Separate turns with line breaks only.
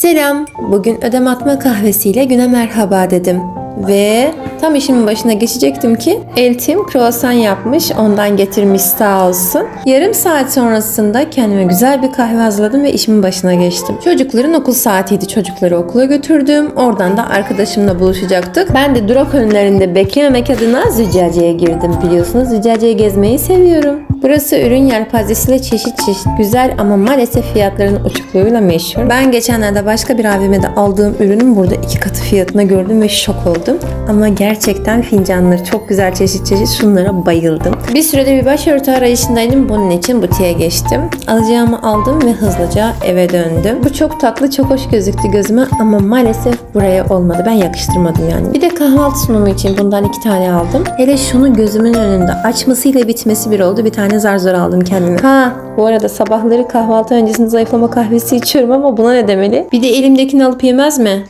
Selam. Bugün ödem atma kahvesiyle güne merhaba dedim. Ve tam işimin başına geçecektim ki eltim kruvasan yapmış ondan getirmiş sağ olsun. Yarım saat sonrasında kendime güzel bir kahve hazırladım ve işimin başına geçtim. Çocukların okul saatiydi. Çocukları okula götürdüm. Oradan da arkadaşımla buluşacaktık. Ben de durak önlerinde beklememek adına züccaciyeye girdim biliyorsunuz. Züccaciye gezmeyi seviyorum. Burası ürün yelpazesiyle çeşit çeşit güzel ama maalesef fiyatların uçukluğuyla meşhur. Ben geçenlerde başka bir AVM'de aldığım ürünün burada iki katı fiyatına gördüm ve şok oldum. Ama gerçekten fincanları çok güzel çeşit çeşit şunlara bayıldım. Bir sürede bir başörtü arayışındaydım. Bunun için butiğe geçtim. Alacağımı aldım ve hızlıca eve döndüm. Bu çok tatlı, çok hoş gözüktü gözüme ama maalesef buraya olmadı. Ben yakıştırmadım yani. Bir de kahvaltı sunumu için bundan iki tane aldım. Hele şunu gözümün önünde açmasıyla bitmesi bir oldu. Bir tane zar zor aldım kendime. Ha bu arada sabahları kahvaltı öncesinde zayıflama kahvesi içiyorum ama buna ne demeli? Bir de elimdekini alıp yemez mi?